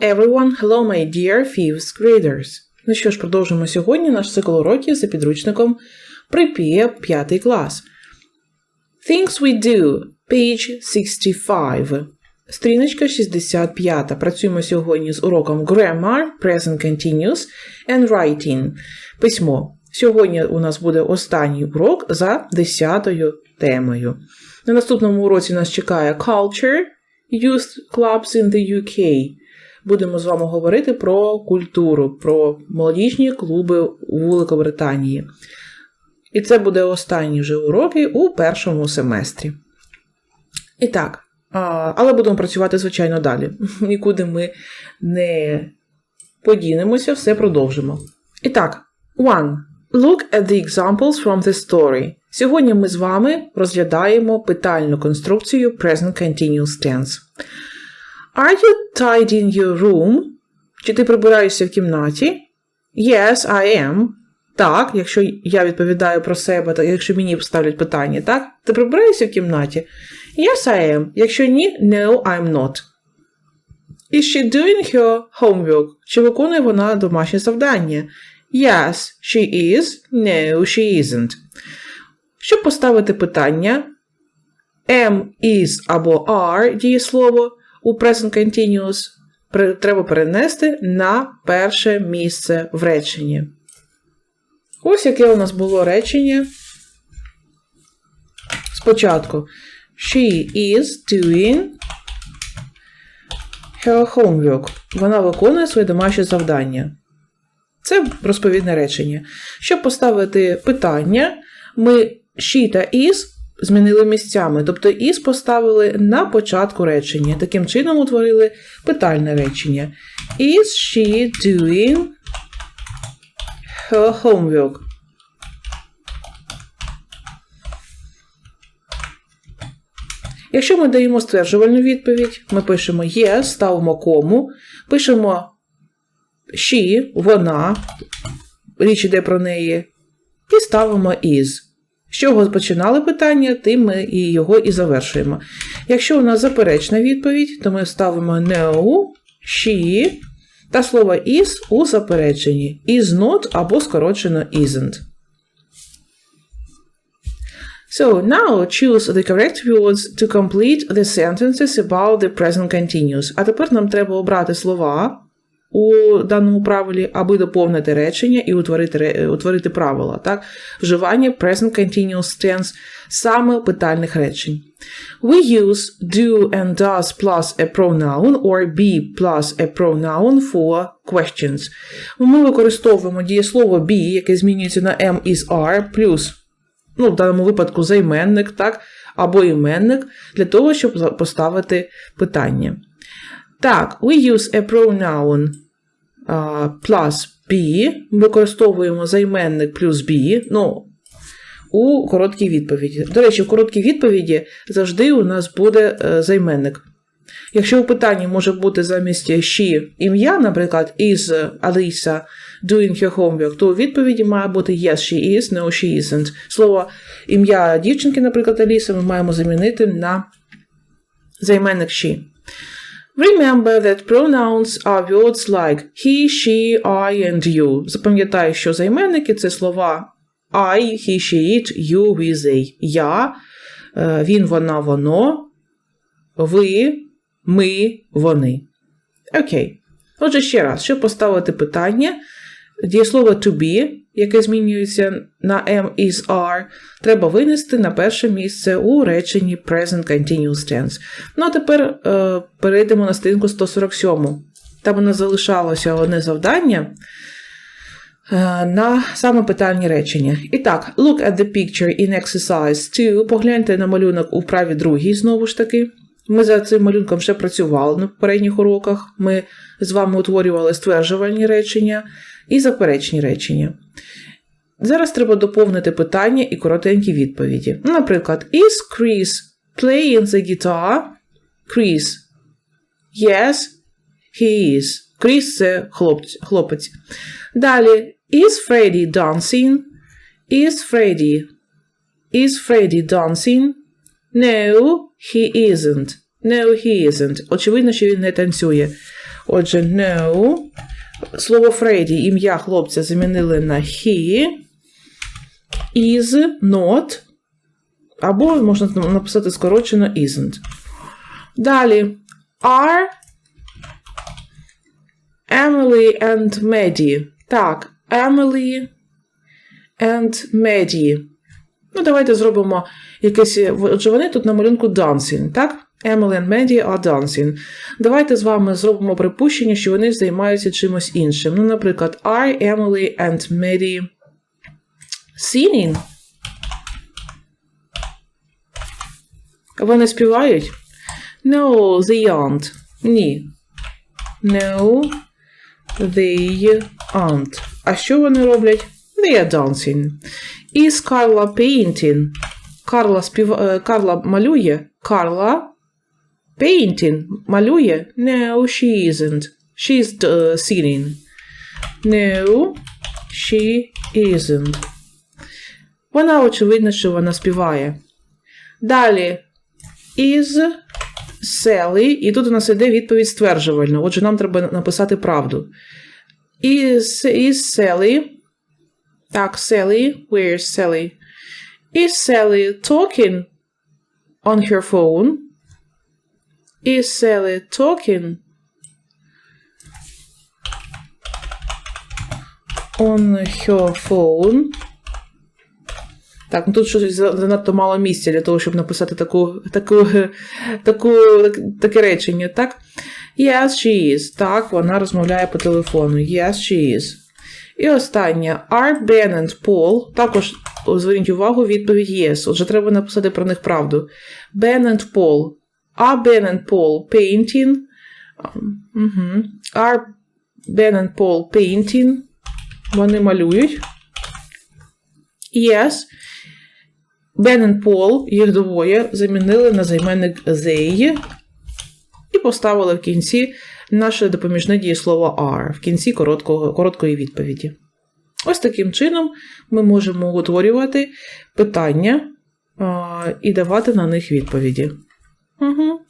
everyone, hello my dear fifth graders. Ну що ж, продовжимо сьогодні наш цикл уроків за підручником Припія 5 клас. Things we do, page 65. Стріночка 65. Працюємо сьогодні з уроком Grammar, Present Continuous and Writing. Письмо. Сьогодні у нас буде останній урок за 10 темою. На наступному уроці нас чекає Culture, Youth Clubs in the UK. Будемо з вами говорити про культуру, про молодіжні клуби у Великобританії. І це буде останні вже уроки у першому семестрі. І так, але будемо працювати, звичайно, далі. Нікуди ми не подінемося, все продовжимо. І так, one. Look at the examples from the story. Сьогодні ми з вами розглядаємо питальну конструкцію Present Continuous Tense. Are you tidying your room? Чи ти прибираєшся в кімнаті? Yes, I am. Так, якщо я відповідаю про себе, так якщо мені ставлять питання, так? Ти прибираєшся в кімнаті? Yes, I am. Якщо ні, no, I'm not. Is she doing her homework? Чи виконує вона домашнє завдання? Yes, she is. No, she isn't. Щоб поставити питання, am, is або are дієслово у present continuous треба перенести на перше місце в реченні. Ось яке у нас було речення. Спочатку. She is doing her homework. Вона виконує своє домашнє завдання. Це розповідне речення. Щоб поставити питання, ми she та is змінили місцями. Тобто is поставили на початку речення. Таким чином утворили питальне речення. Is she doing her homework? Якщо ми даємо стверджувальну відповідь, ми пишемо yes, ставимо кому, пишемо she, вона, річ іде про неї, і ставимо is. З чого починали питання, тим ми і його і завершуємо. Якщо у нас заперечна відповідь, то ми ставимо no, she та слово is у запереченні. Is not або скорочено isn't. So now choose the correct words to complete the sentences about the present continuous. А тепер нам треба обрати слова у даному правилі, аби доповнити речення і утворити, утворити правила, так? Вживання present continuous tense саме питальних речень. We use do and does plus a pronoun or be plus a pronoun for questions. Ми використовуємо дієслово be, яке змінюється на am is are, плюс ну, в даному випадку займенник, так, або іменник, для того, щоб поставити питання. Так, we use a pronoun plus be, використовуємо займенник плюс be, ну, у короткій відповіді. До речі, в короткій відповіді завжди у нас буде е, займенник. Якщо у питанні може бути замість she ім'я, наприклад, is Alisa doing her homework, то у відповіді має бути yes, she is, no, she isn't. Слово ім'я дівчинки, наприклад, Аліса, ми маємо замінити на займенник she. Remember that pronouns are words like he, she, I and you. Запам'ятай, що займенники це слова I, he, she, it, you, we, they. Я, е, він, вона, воно, ви, ми, вони. Окей. Отже, ще раз, щоб поставити питання, дієслово to be, яке змінюється на am is are, треба винести на перше місце у реченні present continuous tense. Ну а тепер е, перейдемо на сторінку 147. Там у нас залишалося одне завдання е, на саме питальні речення. І так, look at the picture in exercise 2. Погляньте на малюнок у вправі другій, знову ж таки. Ми за цим малюнком вже працювали на попередніх уроках. Ми з вами утворювали стверджувальні речення і заперечні речення. Зараз треба доповнити питання і коротенькі відповіді. Наприклад, Is Chris playing the guitar? Chris. Yes, he is. Chris – це хлопець. Далі. Is Freddy dancing? Is Freddy. Is Freddy dancing? No, he isn't. No, he isn't. Очевидно, що він не танцює. Отже, no. Слово Фредді, ім'я хлопця замінили на he. Is not. Або можна написати скорочено isn't. Далі. Are Emily and Maddie. Так, Emily and Maddie. Ну, давайте зробимо якесь. Отже, вони тут на малюнку dancing, так? Emily and Maddie are dancing. Давайте з вами зробимо припущення, що вони займаються чимось іншим. Ну, наприклад, are Emily and Maddie singing? Вони співають? No, they aren't. Ні. No, they aren't. А що вони роблять? They are dancing. Is Carla painting? Карла, спів... е, Карла малює? Карла painting малює? No, she isn't. She's uh, singing. No, she isn't. Вона очевидно, що вона співає. Далі. Is Sally, і тут у нас іде відповідь стверджувальна. Отже, нам треба написати правду. Is, is Sally. Так, Sally. Where is Sally? Is Sally talking on her phone? Is Sally talking on her phone? Так, ну тут щось занадто мало місця для того, щоб написати таку, таку, таку, таке речення, так? Yes, she is. Так, вона розмовляє по телефону. Yes, she is. І останнє. Are Ben and Paul. Також зверніть увагу, відповідь yes. Отже, треба написати про них правду. Ben and Paul. Are Ben and Paul painting? Угу. Are Ben and Paul painting? Вони малюють. Yes. Ben and Paul, їх двоє, замінили на займенник they і поставили в кінці наше допоміжне дієслово are в кінці короткого, короткої відповіді. Ось таким чином ми можемо утворювати питання а, і давати на них відповіді. Угу.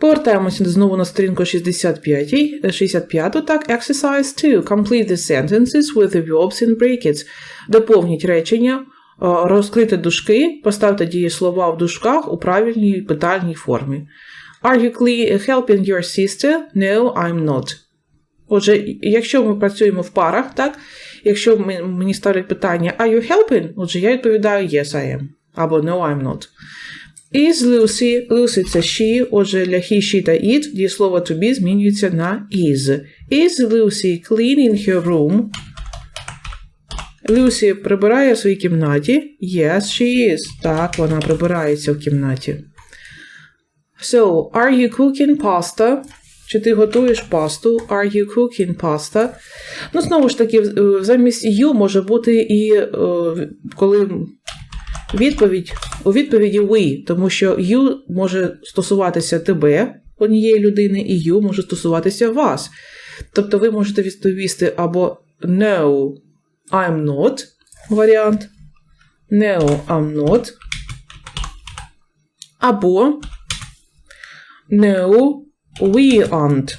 Повертаємося знову на сторінку 65. 65 так, exercise 2. Complete the sentences with the verbs in brackets. Доповніть речення, розкрити дужки, поставте дієслова в дужках у правильній питальній формі. Are you helping your sister? No, I'm not. Отже, якщо ми працюємо в парах, так, якщо мені ставлять питання Are you helping? Отже, я відповідаю Yes, I am. Або No, I'm not. Is Lucy, Lucy це she, отже, для he, she та it дієслово to be змінюється на is. Is Lucy cleaning her room? Люсі прибирає в своїй кімнаті. Yes, she is. Так, вона прибирається в кімнаті. So, are you cooking pasta? Чи ти готуєш пасту? Are you cooking pasta? Ну, знову ж таки, замість you може бути і коли відповідь у відповіді we, тому що you може стосуватися тебе, однієї людини, і you може стосуватися вас. Тобто ви можете відповісти або no, I'm not варіант. No, I'm not. Або No, we aren't.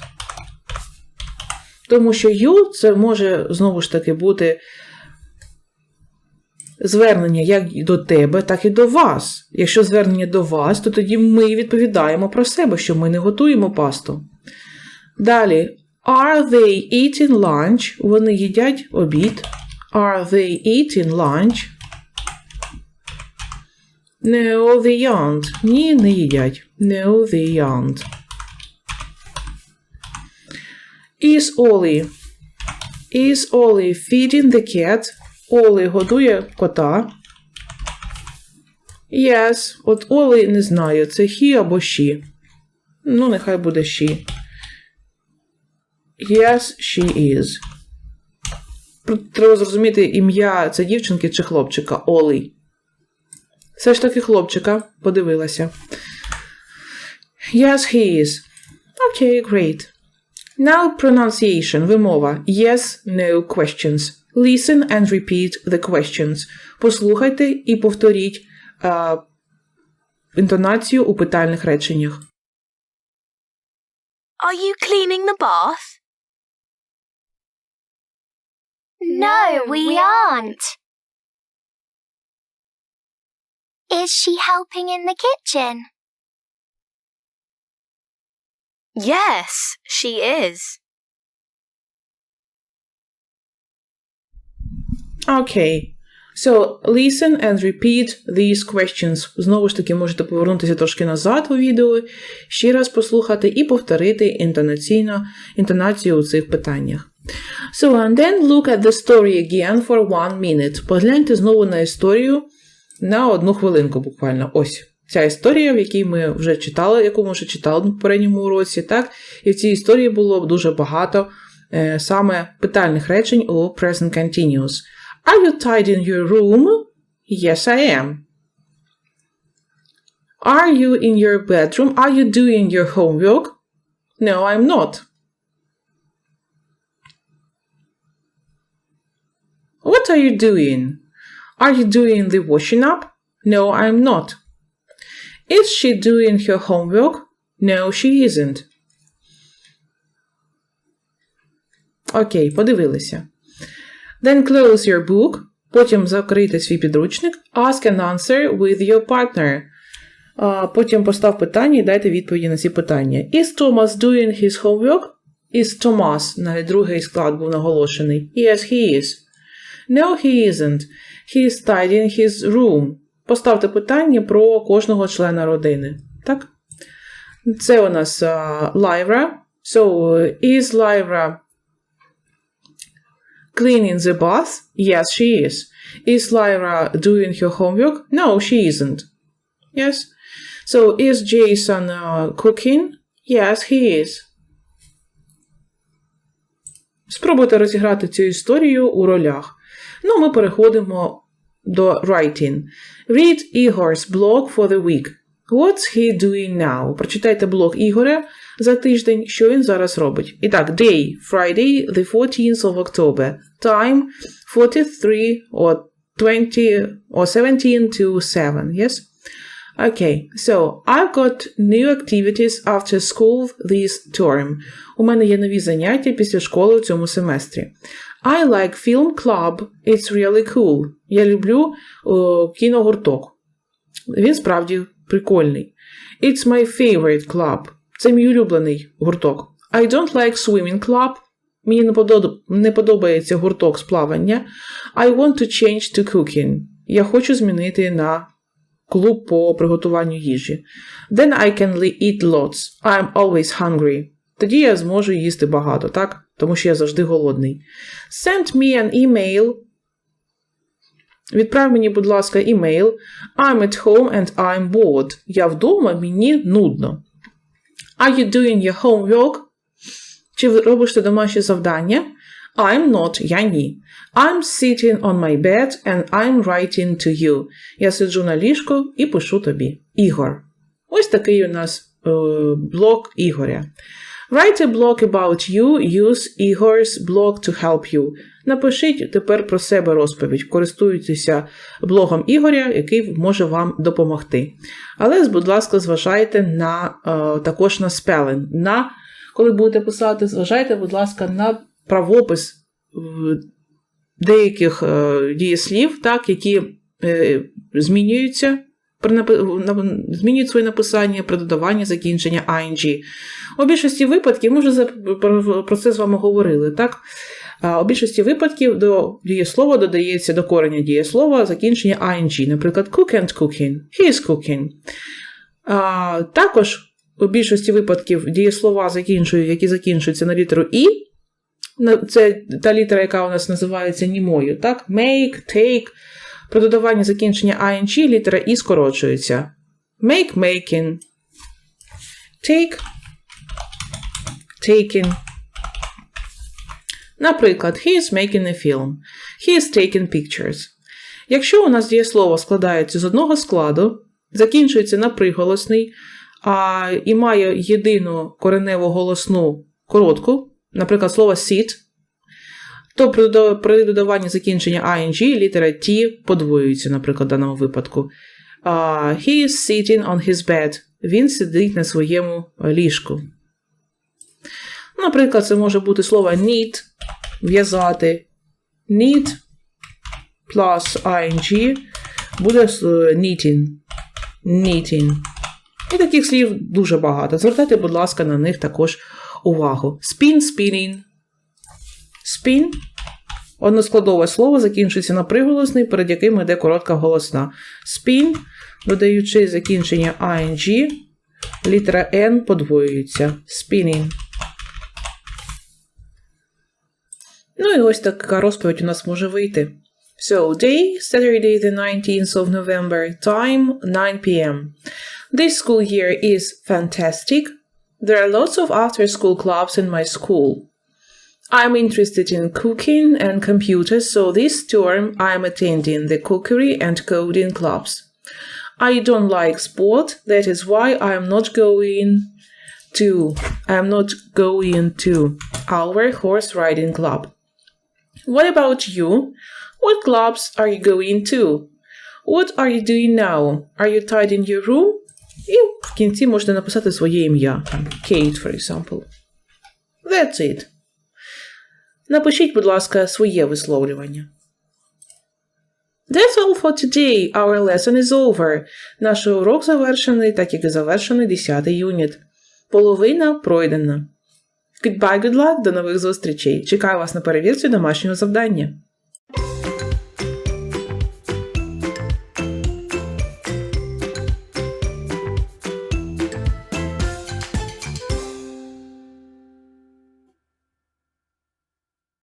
Тому що you це може знову ж таки бути звернення як до тебе, так і до вас. Якщо звернення до вас, то тоді ми відповідаємо про себе, що ми не готуємо пасту. Далі. Are they eating lunch? Вони їдять обід. Are they eating lunch? No, they aren't. Ні, не їдять. No, they aren't. Is Ollie? Is Ollie feeding the cat? Олі годує кота. Yes. От Олі не знаю, це he або she. Ну, нехай буде she. Yes, she is. Треба зрозуміти ім'я це дівчинки чи хлопчика. Олі. Все ж таки хлопчика. Подивилася. Yes, he is. Okay, great. Now pronunciation. Вимова. Yes, no questions. Listen and repeat the questions. Послухайте і повторіть а, інтонацію у питальних реченнях. Are you cleaning the bath? No, we aren't. Is she helping in the kitchen? Yes, she is. Окей. So, listen and repeat these questions. Знову ж таки, можете повернутися трошки назад у відео, ще раз послухати і повторити інтонаційно інтонацію у цих питаннях. So, and then look at the story again for one minute. Погляньте знову на історію на одну хвилинку буквально. Ось. Ця історія, в якій ми вже читали, яку ми вже читали на попередньому уроці, так? І в цій історії було дуже багато е, саме питальних речень у present continuous. Are you tidying your room? Yes, I am. Are you in your bedroom? Are you doing your homework? No, I'm not. What are you doing? Are you doing the washing up? No, I'm not. Is she doing her homework? No, she isn't. Окей, подивилися. Then close your book. Потім закрийте свій підручник. Ask and answer with your partner. Потім постав питання і дайте відповіді на ці питання. Is Thomas doing his homework? Is Thomas, навіть другий склад був наголошений. Yes, he is. No, he isn't. He is tidying his room. Поставте питання про кожного члена родини. Так? Це у нас uh, Lyra. So, is Lyra cleaning the bath? Yes, she is. Is Lyra doing her homework? No, she isn't. Yes. So, is Jason uh, cooking? Yes, he is. Спробуйте розіграти цю історію у ролях. Ну, ми переходимо до writing. Read Igor's blog for the week. What's he doing now? Прочитайте блог Ігоря за тиждень, що він зараз робить. І так, day, Friday, the 14th of October. Time, 43 or 20 or 17 to 7, yes? Okay, so I've got new activities after school this term. У мене є нові заняття після школи у цьому семестрі. I like film club. It's really cool. Я люблю о, кіногурток. Він справді прикольний. It's my favorite club. Це мій улюблений гурток. I don't like swimming club. Мені не, подобається гурток з плавання. I want to change to cooking. Я хочу змінити на клуб по приготуванню їжі. Then I can eat lots. I'm always hungry. Тоді я зможу їсти багато, так? Тому що я завжди голодний. Send me an email. Відправ мені, будь ласка, імейл. I'm at home and I'm bored. Я вдома, мені нудно. Are you doing your homework? Чи робиш ти домашнє завдання? I'm not, я ні. I'm sitting on my bed and I'm writing to you. Я сиджу на ліжку і пишу тобі. Ігор. Ось такий у нас е, блог Ігоря. Write a blog about you, use Igor's blog to help you. Напишіть тепер про себе розповідь, користуйтеся блогом Ігоря, який може вам допомогти. Але, будь ласка, зважайте на е, також на спелен. На, коли будете писати, зважайте, будь ласка, на правопис е, деяких е, дієслів, так, які е, змінюються. Змінюють своє написання при додаванні закінчення ING. У більшості випадків, ми вже про це з вами говорили, так? У більшості випадків до дієслова додається до кореня дієслова закінчення ING. Наприклад, cook and cooking. He is cooking. Також у більшості випадків дієслова закінчують, які закінчуються на літеру І. Це та літера, яка у нас називається німою. Так? Make, take. При додаванні закінчення ING літера І скорочується. Make, making. Take, taking. Наприклад, he is making a film. He is taking pictures. Якщо у нас дієслово складається з одного складу, закінчується на приголосний а, і має єдину кореневу голосну коротку, наприклад, слово sit, то при додаванні закінчення ING літера T подвоюється, наприклад, в даному випадку. А, he is sitting on his bed. Він сидить на своєму ліжку. Наприклад, це може бути слово knit, в'язати. Knit plus ing буде е, knitting. Knitting. І таких слів дуже багато. Звертайте, будь ласка, на них також увагу. Spin, spinning. Spin односкладове слово закінчується на приголосний, перед яким йде коротка голосна. Spin, додаючи закінчення ing, літера N подвоюється. Spinning. Ну і ось така розповідь у нас може вийти. So, day, Saturday the 19th of November, time 9 p.m. This school year is fantastic. There are lots of after school clubs in my school. I'm interested in cooking and computers, so this term I'm attending the cookery and coding clubs. I don't like sport, that is why I'm not going to I'm not going to our horse riding club. What about you? What clubs are you going to? What are you doing now? Are you tidying your room? І в кінці можете написати своє ім'я. Там, Kate, for example. That's it. Напишіть, будь ласка, своє висловлювання. That's all for today. Our lesson is over. Наш урок завершений, так як і завершений 10 юніт. Половина пройдена. Goodbye, good luck, до нових зустрічей. Чекаю вас на перевірці домашнього завдання.